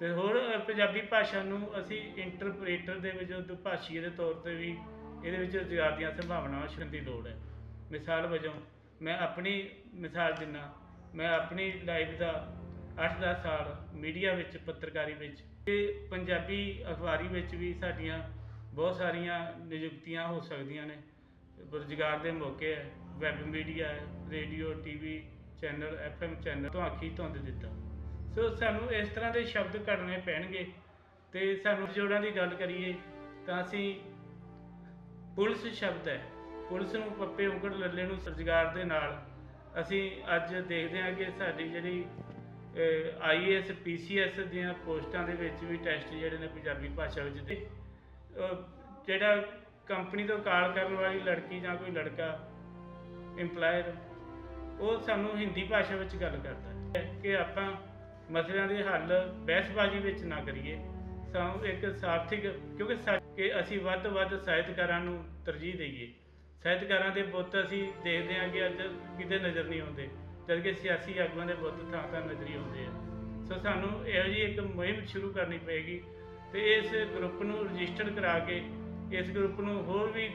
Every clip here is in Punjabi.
ਤੇ ਹੋਰ ਪੰਜਾਬੀ ਭਾਸ਼ਾ ਨੂੰ ਅਸੀਂ ਇੰਟਰਪ੍ਰੀਟਰ ਦੇ ਵਜੋਂ ਦੁਭਾਸ਼ੀ ਦੇ ਤੌਰ ਤੇ ਵੀ ਇਹਦੇ ਵਿੱਚ ਰੁਜ਼ਗਾਰ ਦੀਆਂ ਸੰਭਾਵਨਾਵਾਂ ਛੱਡਣ ਦੀ ਲੋੜ ਹੈ। ਮਿਸਾਲ ਵਜੋਂ, ਮੈਂ ਆਪਣੀ ਮਿਸਾਲ ਦਿੰਨਾ, ਮੈਂ ਆਪਣੀ ਲਾਈਫ ਦਾ 8-10 ਸਾਲ ਮੀਡੀਆ ਵਿੱਚ, ਪੱਤਰਕਾਰੀ ਵਿੱਚ ਤੇ ਪੰਜਾਬੀ ਅਖਬਾਰੀ ਵਿੱਚ ਵੀ ਸਾਡੀਆਂ ਬਹੁਤ ਸਾਰੀਆਂ ਨਿਯੁਕਤੀਆਂ ਹੋ ਸਕਦੀਆਂ ਨੇ। ਰੁਜ਼ਗਾਰ ਦੇ ਮੌਕੇ ਹੈ ਵੈਬ ਮੀਡੀਆ ਹੈ radio TV channel FM channel ਤੋਂ ਆਖੀ ਧੁੰਦ ਦਿੱਤਾ। ਸੋ ਸਾਨੂੰ ਇਸ ਤਰ੍ਹਾਂ ਦੇ ਸ਼ਬਦ ਕੱਢਣੇ ਪੈਣਗੇ ਤੇ ਸਾਨੂੰ ਜੋੜਾਂ ਦੀ ਗੱਲ ਕਰੀਏ ਤਾਂ ਅਸੀਂ ਪੁਲਿਸ ਸ਼ਬਦ ਹੈ। ਪੁਲਿਸ ਨੂੰ ਪੱਪੇ ਉਂਗੜ ਲੱਲੇ ਨੂੰ ਰੁਜ਼ਗਾਰ ਦੇ ਨਾਲ ਅਸੀਂ ਅੱਜ ਦੇਖਦੇ ਹਾਂ ਕਿ ਸਾਡੀ ਜਿਹੜੀ ਆਈਏਐਸ ਪੀਸੀਐਸ ਦੀਆਂ ਪੋਸਟਾਂ ਦੇ ਵਿੱਚ ਵੀ ਟੈਸਟ ਜਿਹੜੇ ਨੇ ਪੰਜਾਬੀ ਭਾਸ਼ਾ ਵਿੱਚ ਦੇ ਜਿਹੜਾ ਕੰਪਨੀ ਤੋਂ ਕਾਲ ਕਰਨ ਵਾਲੀ ਲੜਕੀ ਜਾਂ ਕੋਈ ਲੜਕਾ, EMPLOYER, ਉਹ ਸਾਨੂੰ ਹਿੰਦੀ ਭਾਸ਼ਾ ਵਿੱਚ ਗੱਲ ਕਰਦਾ ਹੈ ਕਿ ਆਪਾਂ ਮਸਲਿਆਂ ਦੇ ਹੱਲ ਬਹਿਸਬਾਜ਼ੀ ਵਿੱਚ ਨਾ ਕਰੀਏ। ਸਾਨੂੰ ਇੱਕ ਸਾਰਥਿਕ ਕਿਉਂਕਿ ਸਾ- ਕਿ ਅਸੀਂ ਵੱਧ ਤੋਂ ਵੱਧ ਸਾਹਿਤਕਾਰਾਂ ਨੂੰ ਤਰਜੀਹ ਦਈਏ। ਸਾਹਿਤਕਾਰਾਂ ਦੇ ਬੁੱਤ ਅਸੀਂ ਦੇਖਦੇ ਹਾਂ ਕਿ ਅੱਜ ਕਿਤੇ ਨਜ਼ਰ ਨਹੀਂ ਆਉਂਦੇ। ਜਦਕਿ ਸਿਆਸੀ ਆਗੂਆਂ ਦੇ ਬੁੱਤ ਥਾਂ ਥਾਂ ਨਜ਼ਰ ਹੀ ਆਉਂਦੇ ਆ। ਸੋ ਸਾਨੂੰ ਇਹੋ ਜਿਹੀ ਇੱਕ ਮੁਹਿੰਮ ਸ਼ੁਰੂ ਕਰਨੀ ਪਏਗੀ ਤੇ ਇਸ ਗਰੁੱਪ ਨੂੰ ਰਜਿਸਟਰਡ ਕਰਾ ਕੇ, ਇਸ ਗਰੁੱਪ ਨੂੰ ਹੋਰ ਵੀ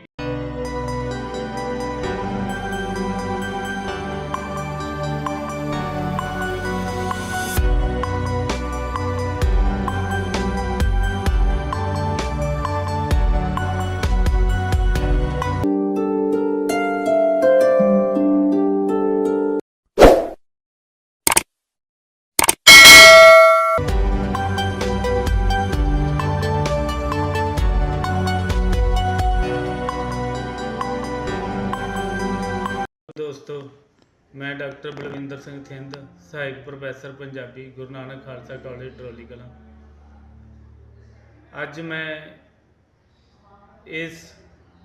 ਮੈਂ ਡਾਕਟਰ ਬਲਵਿੰਦਰ ਸਿੰਘ ਥਿੰਦ, ਸਹਾਇਕ professor Punjabi, Guru Nanak Khalsa college, trolley Kalan. ਅੱਜ ਮੈਂ ਇਸ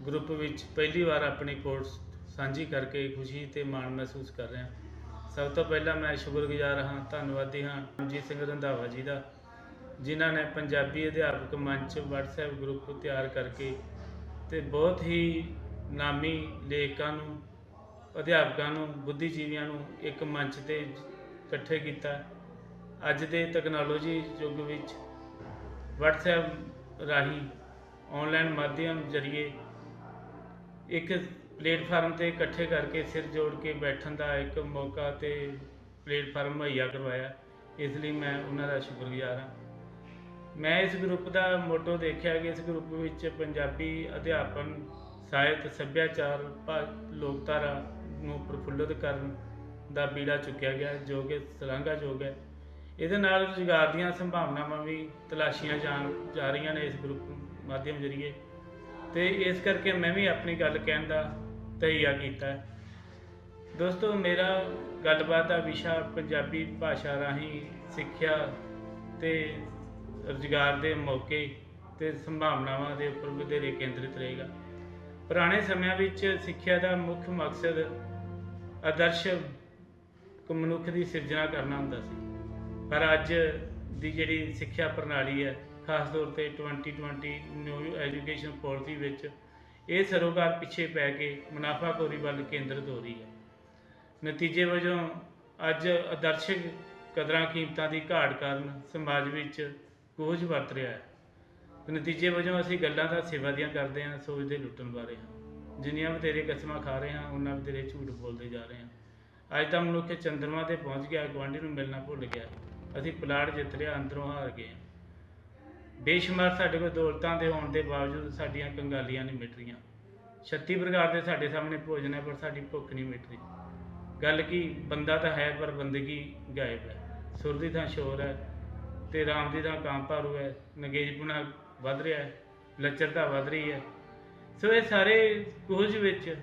ਗਰੁੱਪ ਵਿੱਚ ਪਹਿਲੀ ਵਾਰ ਆਪਣੀ ਕੋਰਸ ਸਾਂਝੀ ਕਰਕੇ ਖੁਸ਼ੀ ਤੇ ਮਾਣ ਮਹਿਸੂਸ ਕਰ ਰਿਹਾ ਸਭ ਤੋਂ ਪਹਿਲਾਂ ਮੈਂ ਸ਼ੁਕਰਗੁਜ਼ਾਰ ਹਾਂ, ਧੰਨਵਾਦੀ ਹਾਂ ਰਣਜੀਤ ਸਿੰਘ ਰੰਧਾਵਾ ਜੀ ਦਾ, ਜਿਨ੍ਹਾਂ ਨੇ ਪੰਜਾਬੀ ਅਧਿਆਪਕ ਮੰਚ WhatsApp ਗਰੁੱਪ ਤਿਆਰ ਕਰਕੇ ਤੇ ਬਹੁਤ ਹੀ ਨਾਮੀ ਲੇਖਕਾਂ ਨੂੰ ਅਧਿਆਪਕਾਂ ਨੂੰ, ਬੁੱਧੀਜੀਵੀਆਂ ਨੂੰ ਇੱਕ ਮੰਚ ਤੇ ਇਕੱਠੇ ਕੀਤਾ। ਅੱਜ ਦੇ ਟੈਕਨੋਲੋਜੀ ਯੁੱਗ ਵਿੱਚ WhatsApp ਰਾਹੀਂ ਆਨਲਾਈਨ ਮਾਧਿਅਮ ਜ਼ਰੀਏ ਇੱਕ ਪਲੇਟਫਾਰਮ ਤੇ ਇਕੱਠੇ ਕਰਕੇ ਸਿਰ ਜੋੜ ਕੇ ਬੈਠਣ ਦਾ ਇੱਕ ਮੌਕਾ ਤੇ ਪਲੇਟਫਾਰਮ ਮੁਹੱਈਆ ਕਰਵਾਇਆ। ਇਸ ਲਈ ਮੈਂ ਉਹਨਾਂ ਦਾ ਸ਼ੁਕਰਗੁਜ਼ਾਰ ਹਾਂ। ਮੈਂ ਇਸ ਗਰੁੱਪ ਦਾ ਮੋਟੋ ਦੇਖਿਆ ਕਿ ਇਸ ਗਰੁੱਪ ਵਿੱਚ ਪੰਜਾਬੀ ਅਧਿਆਪਨ, ਸਾਹਿਤ, ਸੱਭਿਆਚਾਰ, ਭਾ- ਲੋਕਧਾਰਾ ਨੂੰ ਪ੍ਰਫੁੱਲਤ ਕਰਨ ਦਾ ਬੀੜਾ ਚੁੱਕਿਆ ਗਿਆ, ਜੋ ਕਿ ਸ਼ਲਾਘਾਯੋਗ ਹੈ। ਇਹਦੇ ਨਾਲ ਰੁਜ਼ਗਾਰ ਦੀਆਂ ਸੰਭਾਵਨਾਵਾਂ ਵੀ ਤਲਾਸ਼ੀਆਂ ਜਾਣ, ਜਾ ਰਹੀਆਂ ਨੇ ਇਸ ਗਰੁੱਪ ਮਾਧਿਅਮ ਜ਼ਰੀਏ। ਤੇ ਇਸ ਕਰਕੇ ਮੈਂ ਵੀ ਆਪਣੀ ਗੱਲ ਕਹਿਣ ਦਾ ਤਹੀਆ ਕੀਤਾ ਦੋਸਤੋ, ਮੇਰਾ ਗੱਲਬਾਤ ਦਾ ਵਿਸ਼ਾ ਪੰਜਾਬੀ ਭਾਸ਼ਾ ਰਾਹੀਂ ਸਿੱਖਿਆ ਤੇ ਰੁਜ਼ਗਾਰ ਦੇ ਮੌਕੇ ਤੇ ਸੰਭਾਵਨਾਵਾਂ ਦੇ ਉੱਪਰ ਵਧੇਰੇ ਕੇਂਦਰਿਤ ਰਹੇਗਾ। ਪੁਰਾਣੇ ਸਮਿਆਂ ਵਿੱਚ ਸਿੱਖਿਆ ਦਾ ਮੁੱਖ ਮਕਸਦ ਆਦਰਸ਼ ਮਨੁੱਖ ਦੀ ਸਿਰਜਣਾ ਕਰਨਾ ਹੁੰਦਾ ਸੀ। ਪਰ ਅੱਜ ਦੀ ਜਿਹੜੀ ਸਿੱਖਿਆ ਪ੍ਰਣਾਲੀ ਹੈ, ਖਾਸ ਤੌਰ ਤੇ 2020 ਨਿਊ ਐਜੂਕੇਸ਼ਨ ਪਾਲਿਸੀ ਵਿੱਚ, ਇਹ ਸਰੋਕਾਰ ਪਿੱਛੇ ਪੈ ਕੇ ਮੁਨਾਫਾਖੋਰੀ ਵੱਲ ਕੇਂਦਰਿਤ ਹੋ ਰਹੀ ਹੈ। ਨਤੀਜੇ ਵਜੋਂ ਅੱਜ ਆਦਰਸ਼ਕ ਕਦਰਾਂ ਕੀਮਤਾਂ ਦੀ ਘਾਟ ਕਾਰਨ ਸਮਾਜ ਵਿੱਚ ਕੋਝ ਵਰਤ ਰਿਹਾ ਹੈ। ਨਤੀਜੇ ਵਜੋਂ ਅਸੀਂ ਗੱਲਾਂ ਦਾ ਸੇਵਾ ਦੀਆਂ ਕਰਦੇ ਹਾਂ ਸੋਚਦੇ ਲੁੱਟਣ ਬਾਰੇ ਹਾਂ। ਜਿੰਨੀਆਂ ਵਧੇਰੇ ਕਸਮਾਂ ਖਾ ਰਹੇ ਹਾਂ ਉਹਨਾਂ ਵਧੇਰੇ ਝੂਠ ਬੋਲਦੇ ਜਾ ਰਹੇ ਹਾਂ। ਅੱਜ ਤਾਂ ਮਨੁੱਖ ਚੰਦਰਮਾ ਤੇ ਪਹੁੰਚ ਗਿਆ, ਗੁਆਂਢੀ ਨੂੰ ਮਿਲਣਾ ਭੁੱਲ ਗਿਆ। ਅਸੀਂ ਪਲਾਟ ਜਿੱਤ ਲਿਆ, ਅੰਦਰੋਂ ਹਾਰ ਗਏ ਹਾਂ। ਬੇਸ਼ੁਮਾਰ ਸਾਡੇ ਕੋਲ ਦੌਲਤਾਂ ਦੇ ਹੋਣ ਦੇ ਬਾਵਜੂਦ ਸਾਡੀਆਂ ਕੰਗਾਲੀਆਂ ਨਹੀਂ ਮਿਟ ਰਹੀਆਂ। 36 ਪ੍ਰਕਾਰ ਦੇ ਸਾਡੇ ਸਾਹਮਣੇ ਭੋਜਨ ਹੈ, ਪਰ ਸਾਡੀ ਭੁੱਖ ਨਹੀਂ ਮਿਟ ਰਹੀ। ਗੱਲ ਕੀ, ਬੰਦਾ ਤਾਂ ਹੈ, ਪਰ ਬੰਦਗੀ ਗਾਇਬ ਹੈ। ਸੁਰ ਦੀ ਥਾਂ ਸ਼ੋਰ ਹੈ ਤੇ ਰਾਮ ਦੀ ਥਾਂ ਕਾਮ ਭਾਰੂ ਹੈ। ਨਗੇਜਪੁਣਾ ਵੱਧ ਰਿਹਾ ਹੈ, ਲੱਚਰਤਾ ਵੱਧ ਰਹੀ ਹੈ। ਸੋ ਇਹ ਸਾਰੇ ਕੁਝ ਵਿੱਚ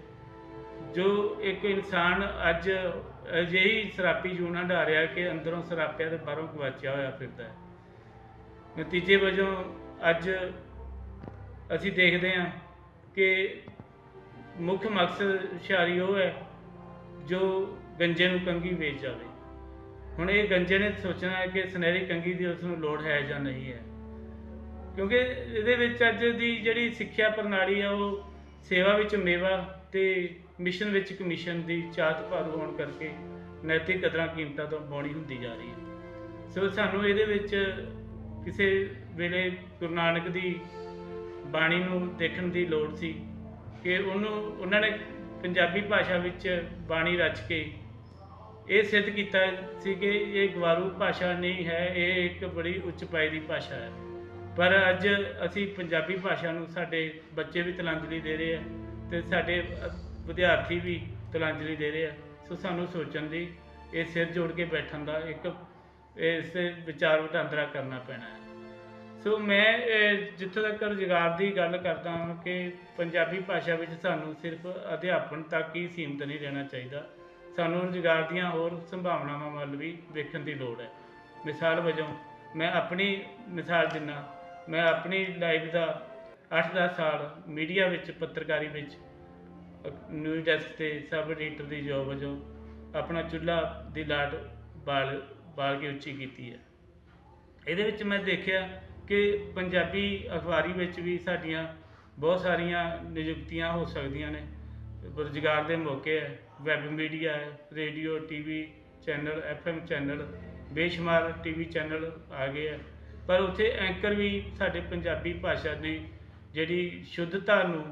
ਜੋ ਇੱਕ ਇਨਸਾਨ ਅੱਜ ਅਜਿਹੀ ਸਰਾਪੀ ਜੂਨ ਹੰਢਾ ਰਿਹਾ ਕਿ ਅੰਦਰੋਂ ਸਰਾਪਿਆ ਤੇ ਬਾਹਰੋਂ ਗਵਾਚਿਆ ਹੋਇਆ ਫਿਰਦਾ ਹੈ। ਨਤੀਜੇ ਵਜੋਂ ਅੱਜ ਅਸੀਂ ਦੇਖਦੇ ਹਾਂ ਕਿ ਮੁੱਖ ਮਕਸਦ ਹੁਸ਼ਿਆਰੀ ਉਹ ਹੈ ਜੋ ਗੰਜੇ ਨੂੰ ਕੰਗੀ ਵੇਚ ਜਾਵੇ। ਹੁਣ ਇਹ ਗੰਜੇ ਨੇ ਸੋਚਣਾ ਹੈ ਕਿ ਸੁਨਹਿਰੀ ਕੰਗੀ ਦੀ ਉਸ ਨੂੰ ਲੋੜ ਹੈ ਜਾਂ ਨਹੀਂ ਹੈ। ਕਿਉਂਕਿ ਇਹਦੇ ਵਿੱਚ ਅੱਜ ਦੀ ਜਿਹੜੀ ਸਿੱਖਿਆ ਪ੍ਰਣਾਲੀ ਆ, ਉਹ ਸੇਵਾ ਵਿੱਚ ਮੇਵਾ ਤੇ ਮਿਸ਼ਨ ਵਿੱਚ ਕਮਿਸ਼ਨ ਦੀ ਚਾਹਤ ਭਰ ਹੋਣ ਕਰਕੇ ਨੈਤਿਕ ਕਦਰਾਂ ਕੀਮਤਾਂ ਤੋਂ ਬੌਣੀ ਹੁੰਦੀ ਜਾ ਰਹੀ ਹੈ। ਸੋ ਸਾਨੂੰ ਇਹਦੇ ਵਿੱਚ ਕਿਸੇ ਵੇਲੇ ਗੁਰੂ ਨਾਨਕ ਦੀ ਬਾਣੀ ਨੂੰ ਦੇਖਣ ਦੀ ਲੋੜ ਸੀ ਕਿ ਉਹਨੂੰ, ਉਹਨਾਂ ਨੇ ਪੰਜਾਬੀ ਭਾਸ਼ਾ ਵਿੱਚ ਬਾਣੀ ਰਚ ਕੇ ਇਹ ਸਿੱਧ ਕੀਤਾ ਸੀ ਕਿ ਇਹ ਗਵਾਰੂ ਭਾਸ਼ਾ ਨਹੀਂ ਹੈ, ਇਹ ਇੱਕ ਬੜੀ ਉੱਚ ਪਾਈ ਦੀ ਭਾਸ਼ਾ ਹੈ। ਪਰ ਅੱਜ ਅਸੀਂ ਪੰਜਾਬੀ ਭਾਸ਼ਾ ਨੂੰ ਸਾਡੇ ਬੱਚੇ ਵੀ ਤਲਾਂਜਲੀ ਦੇ ਰਹੇ ਆ ਤੇ ਸਾਡੇ ਵਿਦਿਆਰਥੀ ਵੀ ਤਲਾਂਜਲੀ ਦੇ ਰਹੇ ਆ। ਸੋ ਸਾਨੂੰ ਸੋਚਣ ਦੀ ਇਹ ਸਿਰ ਜੋੜ ਕੇ ਬੈਠਣ ਦਾ ਇੱਕ ਇਸ ਵਿਚਾਰ ਵਟਾਂਦਰਾ ਕਰਨਾ ਪੈਣਾ ਹੈ। ਸੋ ਮੈਂ ਅਹ, ਜਿੱਥੋਂ ਤੱਕ ਰੁਜ਼ਗਾਰ ਦੀ ਗੱਲ ਕਰਦਾ ਹਾਂ ਕਿ ਪੰਜਾਬੀ ਭਾਸ਼ਾ ਵਿੱਚ ਸਾਨੂੰ ਸਿਰਫ ਅਧਿਆਪਨ ਤੱਕ ਹੀ ਸੀਮਤ ਨਹੀਂ ਰਹਿਣਾ ਚਾਹੀਦਾ। ਸਾਨੂੰ ਰੁਜ਼ਗਾਰ ਦੀਆਂ ਹੋਰ ਸੰਭਾਵਨਾਵਾਂ ਵੱਲ ਵੀ ਵੇਖਣ ਦੀ ਲੋੜ ਹੈ। ਮਿਸਾਲ ਵਜੋਂ ਮੈਂ ਆਪਣੀ ਮਿਸਾਲ ਦਿੰਨਾ ਮੈਂ ਆਪਣੀ ਲਾਈਫ ਦਾ 8-10 ਸਾਲ ਮੀਡੀਆ ਵਿੱਚ, ਪੱਤਰਕਾਰੀ ਵਿੱਚ ਨਿਊਜ਼ ਡੈਸਕ ਤੇ ਸਬ ਐਡੀਟਰ ਦੀ ਜੋਬ ਵਜੋਂ ਆਪਣਾ ਚੁੱਲ੍ਹਾ ਦੀ ਲਾਟ ਬਾਲ ਬਾਲ ਕੇ ਉੱਚੀ ਕੀਤੀ ਹੈ। ਇਹਦੇ ਵਿੱਚ ਮੈਂ ਦੇਖਿਆ ਕਿ ਪੰਜਾਬੀ ਅਖਬਾਰੀ ਵਿੱਚ ਵੀ ਸਾਡੀਆਂ ਬਹੁਤ ਸਾਰੀਆਂ ਨਿਯੁਕਤੀਆਂ ਹੋ ਸਕਦੀਆਂ ਨੇ। ਰੁਜ਼ਗਾਰ ਦੇ ਮੌਕੇ ਹੈ ਵੈਬ ਮੀਡੀਆ ਹੈ radio TV channel FM channel ਬੇਸ਼ੁਮਾਰ TV channel ਆ ਗਏ ਹੈ। ਪਰ ਉੱਥੇ ਐਂਕਰ ਵੀ ਸਾਡੇ ਪੰਜਾਬੀ ਭਾਸ਼ਾ ਨੇ ਜਿਹੜੀ ਸ਼ੁੱਧਤਾ ਨੂੰ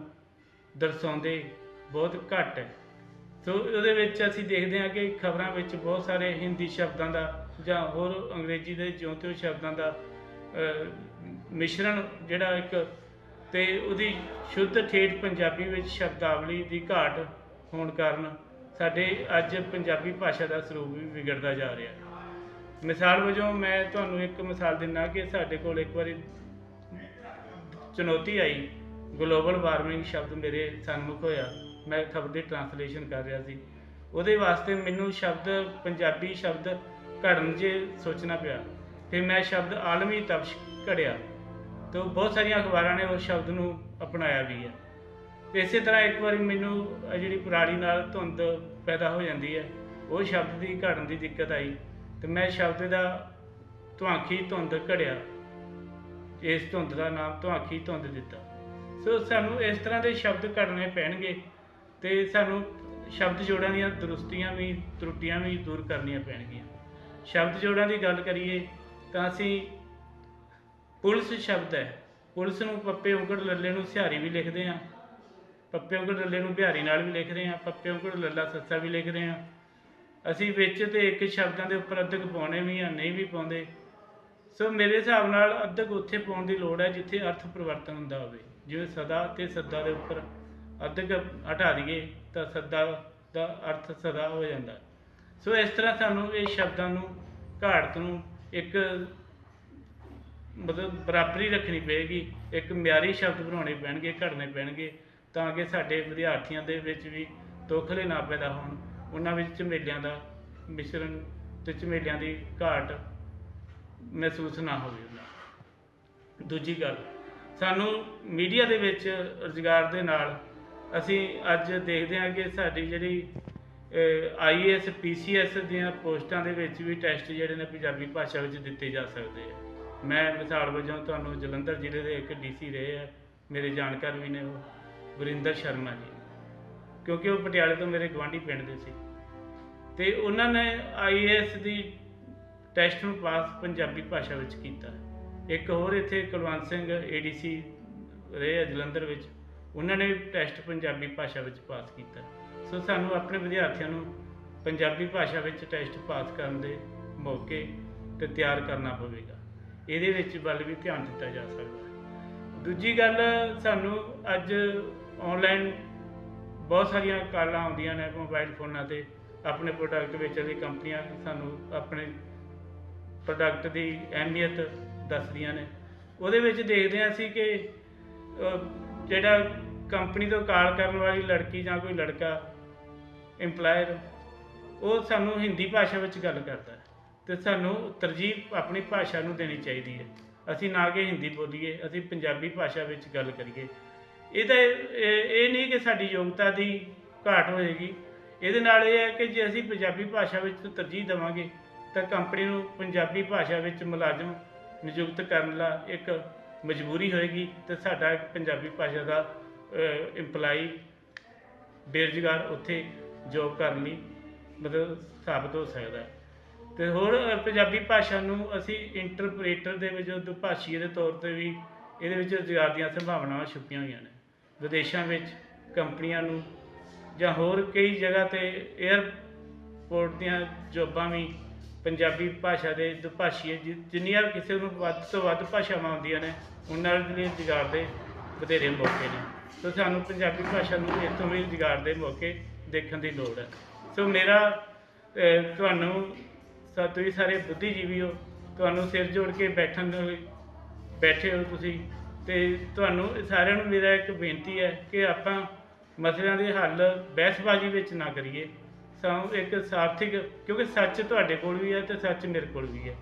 ਦਰਸਾਉਂਦੇ ਬਹੁਤ ਘੱਟ ਹੈ। ਸੋ ਉਹਦੇ ਵਿੱਚ ਅਸੀਂ ਦੇਖਦੇ ਹਾਂ ਕਿ ਖਬਰਾਂ ਵਿੱਚ ਬਹੁਤ ਸਾਰੇ ਹਿੰਦੀ ਸ਼ਬਦਾਂ ਦਾ ਜਾਂ ਹੋਰ ਅੰਗਰੇਜ਼ੀ ਦੇ ਜਿਉਂ ਤਿਉਂ ਸ਼ਬਦਾਂ ਦਾ ਮਿਸ਼ਰਣ ਜਿਹੜਾ ਇੱਕ ਤੇ ਉਹਦੀ ਸ਼ੁੱਧ ਠੇਠ ਪੰਜਾਬੀ ਵਿੱਚ ਸ਼ਬਦਾਵਲੀ ਦੀ ਘਾਟ ਹੋਣ ਕਾਰਨ ਸਾਡੇ ਅੱਜ ਪੰਜਾਬੀ ਭਾਸ਼ਾ ਦਾ ਸਰੂਪ ਵੀ ਵਿਗੜਦਾ ਜਾ ਰਿਹਾ ਹੈ। ਮਿਸਾਲ ਵਜੋਂ ਮੈਂ ਤੁਹਾਨੂੰ ਇੱਕ ਮਿਸਾਲ ਦਿੰਦਾ ਕਿ ਸਾਡੇ ਕੋਲ ਇੱਕ ਵਾਰੀ ਚੁਣੌਤੀ ਆਈ। ਗਲੋਬਲ ਵਾਰਮਿੰਗ ਸ਼ਬਦ ਮੇਰੇ ਸਨਮੁਖ ਹੋਇਆ। ਮੈਂ ਖਬਰ ਦੀ ਟ੍ਰਾਂਸਲੇਸ਼ਨ ਕਰ ਰਿਹਾ ਸੀ। ਉਹਦੇ ਵਾਸਤੇ ਮੈਨੂੰ ਸ਼ਬਦ, ਪੰਜਾਬੀ ਸ਼ਬਦ ਘੜਨ 'ਚ ਸੋਚਣਾ ਪਿਆ। ਤੇ ਮੈਂ ਸ਼ਬਦ ਆਲਮੀ ਤਪਸ਼ ਘੜਿਆ। ਤੇ ਬਹੁਤ ਸਾਰੀਆਂ ਅਖਬਾਰਾਂ ਨੇ ਉਸ ਸ਼ਬਦ ਨੂੰ ਅਪਣਾਇਆ ਵੀ ਹੈ। ਤੇ ਇਸੇ ਤਰ੍ਹਾਂ ਇੱਕ ਵਾਰੀ ਮੈਨੂੰ ਜਿਹੜੀ ਪੁਰਾਣੀ ਨਾਲ ਧੁੰਦ ਪੈਦਾ ਹੋ ਜਾਂਦੀ ਹੈ, ਉਹ ਸ਼ਬਦ ਦੀ ਘੜਨ ਦੀ ਦਿੱਕਤ ਆਈ। ਤੇ ਮੈਂ ਸ਼ਬਦ ਦਾ ਧੁਆਂਖੀ ਧੁੰਦ ਘੜਿਆ। ਇਸ ਧੁੰਦ ਦਾ ਨਾਮ ਧੁਆਂਖੀ ਧੁੰਦ ਦਿੱਤਾ। ਸੋ ਸਾਨੂੰ ਇਸ ਤਰ੍ਹਾਂ ਦੇ ਸ਼ਬਦ ਘੜਨੇ ਪੈਣਗੇ ਤੇ ਸਾਨੂੰ ਸ਼ਬਦ ਜੋੜਾਂ ਦੀਆਂ ਦਰੁਸਤੀਆਂ ਵੀ, ਤਰੁੱਟੀਆਂ ਵੀ ਦੂਰ ਕਰਨੀਆਂ ਪੈਣਗੀਆਂ। ਸ਼ਬਦ ਜੋੜਾਂ ਦੀ ਗੱਲ ਕਰੀਏ ਤਾਂ ਅਸੀਂ ਪੁਲਿਸ ਸ਼ਬਦ ਹੈ। ਪੁਲਿਸ ਨੂੰ ਪੱਪੇ ਉਂਗੜ ਲੱਲੇ ਨੂੰ ਸਿਹਾਰੀ ਵੀ ਲਿਖਦੇ ਹਾਂ। ਪੱਪੇ ਉਂਗੜ ਲੱਲੇ ਨੂੰ ਬਿਹਾਰੀ ਨਾਲ ਵੀ ਲਿਖਦੇ ਹਾਂ। ਪੱਪੇ ਉਂਗੜ ਲੱਲਾ ਸੱਸਾ ਵੀ ਲਿਖਦੇ ਹਾਂ। ਅਸੀਂ ਵਿੱਚ ਤੇ ਇੱਕ ਸ਼ਬਦਾਂ ਦੇ ਉੱਪਰ ਅੱਧਕ ਪਾਉਣੇ ਵੀ ਆ, ਨਹੀਂ ਵੀ ਪਾਉਂਦੇ। ਸੋ ਮੇਰੇ ਹਿਸਾਬ ਨਾਲ ਅੱਧਕ ਉੱਥੇ ਪਾਉਣ ਦੀ ਲੋੜ ਹੈ ਜਿੱਥੇ ਅਰਥ ਪਰਿਵਰਤਨ ਹੁੰਦਾ ਹੋਵੇ। ਜਿਵੇਂ ਸਦਾ ਤੇ ਸੱਦਾ ਦੇ ਉੱਪਰ ਅੱਧਕ ਹਟਾ ਦਈਏ ਤਾਂ ਸੱਦਾ ਦਾ ਅਰਥ ਸਦਾ ਹੋ ਜਾਂਦਾ। ਸੋ ਇਸ ਤਰ੍ਹਾਂ ਸਾਨੂੰ ਇਹ ਸ਼ਬਦਾਂ ਨੂੰ ਘਾੜਤ ਨੂੰ ਇੱਕ ਮਤਲਬ ਬਰਾਬਰੀ ਰੱਖਣੀ ਪਏਗੀ। ਇੱਕ ਮਿਆਰੀ ਸ਼ਬਦ ਬਣਾਉਣੇ ਪੈਣਗੇ, ਘੜਨੇ ਪੈਣਗੇ ਤਾਂ ਕਿ ਸਾਡੇ ਵਿਦਿਆਰਥੀਆਂ ਦੇ ਵਿੱਚ ਵੀ ਤੋਖਲੇ ਨਾ ਪੈਦਾ ਹੋਣ। ਉਹਨਾਂ ਵਿੱਚ ਝਮੇਲਿਆਂ ਦਾ ਮਿਸ਼ਰਣ ਤੇ ਝਮੇਲਿਆਂ ਦੀ ਘਾਟ ਮਹਿਸੂਸ ਨਾ ਹੋਵੇ ਉਹਨਾਂ ਦੂਜੀ ਗੱਲ, ਸਾਨੂੰ ਮੀਡੀਆ ਦੇ ਵਿੱਚ ਰੁਜ਼ਗਾਰ ਦੇ ਨਾਲ ਅਸੀਂ ਅੱਜ ਦੇਖਦੇ ਹਾਂ ਕਿ ਸਾਡੀ ਜਿਹੜੀ ਆਈਏਐਸ ਪੀਸੀਐਸ ਦੀਆਂ ਪੋਸਟਾਂ ਦੇ ਵਿੱਚ ਵੀ ਟੈਸਟ ਜਿਹੜੇ ਨੇ ਪੰਜਾਬੀ ਭਾਸ਼ਾ ਵਿੱਚ ਦਿੱਤੇ ਜਾ ਸਕਦੇ ਆ। ਮੈਂ ਮਿਸਾਲ ਵਜੋਂ ਤੁਹਾਨੂੰ ਜਲੰਧਰ ਜ਼ਿਲ੍ਹੇ ਦੇ ਇੱਕ ਡੀਸੀ ਰਹੇ ਆ, ਮੇਰੇ ਜਾਣਕਾਰ ਵੀ ਨੇ ਉਹ, ਵਰਿੰਦਰ ਸ਼ਰਮਾ ਜੀ। ਕਿਉਂਕਿ ਉਹ ਪਟਿਆਲੇ ਤੋਂ ਮੇਰੇ ਗਵਾਂਢੀ ਪਿੰਡ ਦੇ ਸੀ। ਤੇ ਉਹਨਾਂ ਨੇ ਆਈਏਐਸ ਦੀ ਟੈਸਟ ਨੂੰ ਪਾਸ ਪੰਜਾਬੀ ਭਾਸ਼ਾ ਵਿੱਚ ਕੀਤਾ। ਇੱਕ ਹੋਰ ਇੱਥੇ ਕੁਲਵੰਤ ਸਿੰਘ ਏਡੀਸੀ ਰਹੇ ਆ ਜਲੰਧਰ ਵਿੱਚ, ਉਹਨਾਂ ਨੇ ਟੈਸਟ ਪੰਜਾਬੀ ਭਾਸ਼ਾ ਵਿੱਚ ਪਾਸ ਕੀਤਾ। ਸੋ ਸਾਨੂੰ ਆਪਣੇ ਵਿਦਿਆਰਥੀਆਂ ਨੂੰ ਪੰਜਾਬੀ ਭਾਸ਼ਾ ਵਿੱਚ ਟੈਸਟ ਪਾਸ ਕਰਨ ਦੇ ਮੌਕੇ ਤੇ ਤਿਆਰ ਕਰਨਾ ਪਵੇਗਾ। ਇਹਦੇ ਵਿੱਚ ਵੱਲ ਵੀ ਧਿਆਨ ਦਿੱਤਾ ਜਾ ਸਕਦਾ ਦੂਜੀ ਗੱਲ, ਸਾਨੂੰ ਅੱਜ ਆਨਲਾਈਨ ਬਹੁਤ ਸਾਰੀਆਂ ਕਾਲਾਂ ਆਉਂਦੀਆਂ ਨੇ ਮੋਬਾਈਲ ਫੋਨਾਂ ਤੇ। ਆਪਣੇ ਪ੍ਰੋਡਕਟ ਵੇਚਣ ਦੀ ਕੰਪਨੀਆਂ ਸਾਨੂੰ ਆਪਣੇ ਪ੍ਰੋਡਕਟ ਦੀ ਅਹਿਮੀਅਤ ਦੱਸਦੀਆਂ ਨੇ। ਉਹਦੇ ਵਿੱਚ ਦੇਖਦੇ ਹਾਂ ਅਸੀਂ ਕਿ ਜਿਹੜਾ ਕੰਪਨੀ ਤੋਂ ਕਾਲ ਕਰਨ ਵਾਲੀ ਲੜਕੀ ਜਾਂ ਕੋਈ ਲੜਕਾ, EMPLOYER, ਉਹ ਸਾਨੂੰ ਹਿੰਦੀ ਭਾਸ਼ਾ ਵਿੱਚ ਗੱਲ ਕਰਦਾ ਹੈ ਤੇ ਸਾਨੂੰ ਤਰਜੀਹ ਆਪਣੀ ਭਾਸ਼ਾ ਨੂੰ ਦੇਣੀ ਚਾਹੀਦੀ ਹੈ। ਅਸੀਂ ਨਾ ਕਿ ਹਿੰਦੀ ਬੋਲੀਏ, ਅਸੀਂ ਪੰਜਾਬੀ ਭਾਸ਼ਾ ਵਿੱਚ ਗੱਲ ਕਰੀਏ। ਇਹ ਤਾਂ ਇਹ ਨਹੀਂ ਕਿ ਸਾਡੀ ਯੋਗਤਾ ਦੀ ਘਾਟ ਹੋਏਗੀ। ਇਹਦੇ ਨਾਲ ਇਹ ਹੈ ਕਿ ਜੇ ਅਸੀਂ ਪੰਜਾਬੀ ਭਾਸ਼ਾ ਵਿੱਚ ਤਰਜੀਹ ਦੇਵਾਂਗੇ, ਤਾਂ ਕੰਪਨੀ ਨੂੰ ਪੰਜਾਬੀ ਭਾਸ਼ਾ ਵਿੱਚ ਮੁਲਾਜ਼ਮ ਨਿਯੁਕਤ ਕਰਨ ਦਾ ਇੱਕ ਮਜਬੂਰੀ ਹੋਏਗੀ ਤੇ ਸਾਡਾ ਪੰਜਾਬੀ ਭਾਸ਼ਾ ਦਾ EMPLOYE ਬੇਰੁਜ਼ਗਾਰ ਉੱਥੇ ਜੋਬ ਕਰਨ ਲਈ ਮਤਲਬ ਸਾਬਤ ਹੋ ਸਕਦਾ ਹੈ। ਤੇ ਹੋਰ ਪੰਜਾਬੀ ਭਾਸ਼ਾ ਨੂੰ ਅਸੀਂ ਇੰਟਰਪ੍ਰੀਟਰ ਦੇ ਵਜੋਂ ਦੁਭਾਸ਼ੀਏ ਦੇ ਤੌਰ ਤੇ ਵੀ ਇਹਦੇ ਵਿੱਚ ਰੁਜ਼ਗਾਰ ਦੀਆਂ ਸੰਭਾਵਨਾਵਾਂ ਛੁਪੀਆਂ ਹੋਈਆਂ ਨੇ। ਵਿਦੇਸ਼ਾਂ ਵਿੱਚ ਕੰਪਨੀਆਂ ਨੂੰ ਜਾਂ ਹੋਰ ਕਈ ਜਗ੍ਹਾ ਤੇ 에ਅਰਪੋਰਟ ਦੀਆਂ ਜੋਬਾਂ ਵੀ ਪੰਜਾਬੀ ਭਾਸ਼ਾ ਦੇ ਦੁਭਾਸ਼ੀਏ ਜਿ- ਜਿੰਨੀਆਂ ਕਿਸੇ ਨੂੰ ਵੱਧ ਤੋਂ ਵੱਧ ਭਾਸ਼ਾਵਾਂ ਆਉਂਦੀਆਂ ਨੇ ਉਹਨਾਂ ਦੇ ਲਈ ਰੁਜ਼ਗਾਰ ਦੇ ਵਧੇਰੇ ਮੌਕੇ ਨੇ। ਸੋ ਸਾਨੂੰ ਪੰਜਾਬੀ ਭਾਸ਼ਾ ਨੂੰ ਇੱਥੋਂ ਵੀ ਰੁਜ਼ਗਾਰ ਦੇ ਮੌਕੇ ਦੇਖਣ ਦੀ ਲੋੜ ਹੈ। ਸੋ ਮੇਰਾ ਅਹ, ਤੁਹਾਨੂੰ ਸਾ ਤੁਸੀਂ ਸਾਰੇ ਬੁੱਧੀਜੀਵੀ ਹੋ ਤੁਹਾਨੂੰ ਸਿਰ ਜੋੜ ਕੇ ਬੈਠਣ ਨੂੰ ਬੈਠੇ ਹੋ ਤੁਸੀਂ ਤੇ ਤੁਹਾਨੂੰ ਸਾਰਿਆਂ ਨੂੰ ਮੇਰਾ ਇੱਕ ਬੇਨਤੀ ਹੈ ਕਿ ਆਪਾਂ ਮਸਲਿਆਂ ਦੇ ਹੱਲ ਬਹਿਸਬਾਜ਼ੀ ਵਿੱਚ ਨਾ ਕਰੀਏ। ਸਾਨੂੰ ਇੱਕ ਸਾਰਥਿਕ, ਕਿਉਂਕਿ ਸੱਚ ਤੁਹਾਡੇ ਕੋਲ ਵੀ ਹੈ ਤੇ ਸੱਚ ਮੇਰੇ ਕੋਲ ਵੀ ਹੈ।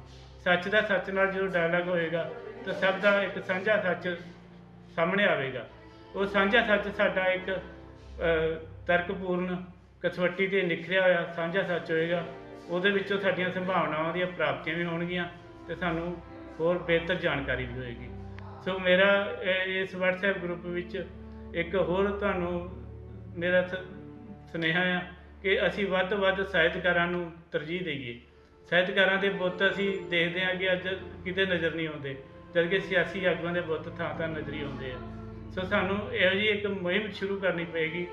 ਸੱਚ ਦਾ ਸੱਚ ਨਾਲ ਜਦੋਂ ਡਾਇਲਾਗ ਹੋਏਗਾ, ਤਾਂ ਸਭ ਦਾ ਇੱਕ ਸਾਂਝਾ ਸੱਚ ਸਾਹਮਣੇ ਆਵੇਗਾ। ਉਹ ਸਾਂਝਾ ਸੱਚ ਸਾਡਾ ਇੱਕ ਤਰਕਪੂਰਨ ਕਸਵੱਟੀ ਤੇ ਨਿਖਰਿਆ ਹੋਇਆ ਸਾਂਝਾ ਸੱਚ ਹੋਏਗਾ। ਉਹਦੇ ਵਿੱਚੋਂ ਸਾਡੀਆਂ ਸੰਭਾਵਨਾਵਾਂ ਦੀਆਂ ਪ੍ਰਾਪਤੀਆਂ ਵੀ ਹੋਣਗੀਆਂ ਤੇ ਸਾਨੂੰ ਹੋਰ ਬਿਹਤਰ ਜਾਣਕਾਰੀ ਵੀ ਹੋਏਗੀ। ਸੋ ਮੇਰਾ ਇਸ WhatsApp ਗਰੁੱਪ ਵਿੱਚ ਇੱਕ ਹੋਰ ਤੁਹਾਨੂੰ ਮੇਰਾ ਸ- ਸੁਨੇਹਾ ਆ ਕਿ ਅਸੀਂ ਵੱਧ ਤੋਂ ਵੱਧ ਸਾਹਿਤਕਾਰਾਂ ਨੂੰ ਤਰਜੀਹ ਦੇਈਏ। ਸਾਹਿਤਕਾਰਾਂ ਦੇ ਬੁੱਤ ਅਸੀਂ ਦੇਖਦੇ ਹਾਂ ਕਿ ਅੱਜ ਕਿਤੇ ਨਜ਼ਰ ਨਹੀਂ ਆਉਂਦੇ, ਜਦਕਿ ਸਿਆਸੀ ਆਗੂਆਂ ਦੇ ਬੁੱਤ ਥਾਂ ਥਾਂ ਨਜ਼ਰੀ ਆਉਂਦੇ ਆ। ਸੋ ਸਾਨੂੰ ਇਹੋ ਜਿਹੀ ਇੱਕ ਮੁਹਿੰਮ ਸ਼ੁਰੂ ਕਰਨੀ ਪਏਗੀ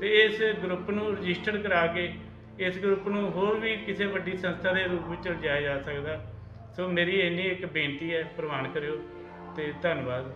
ਤੇ ਇਸ ਗਰੁੱਪ ਨੂੰ ਰਜਿਸਟਰਡ ਕਰਾ ਕੇ ਇਸ ਗਰੁੱਪ ਨੂੰ ਹੋਰ ਵੀ ਕਿਸੇ ਵੱਡੀ ਸੰਸਥਾ ਦੇ ਰੂਪ ਵਿੱਚ ਲਿਜਾਇਆ ਜਾ ਸਕਦਾ। ਸੋ ਮੇਰੀ ਇੰਨੀ ਇੱਕ ਬੇਨਤੀ ਹੈ, ਪ੍ਰਵਾਨ ਕਰਿਓ ਤੇ ਧੰਨਵਾਦ।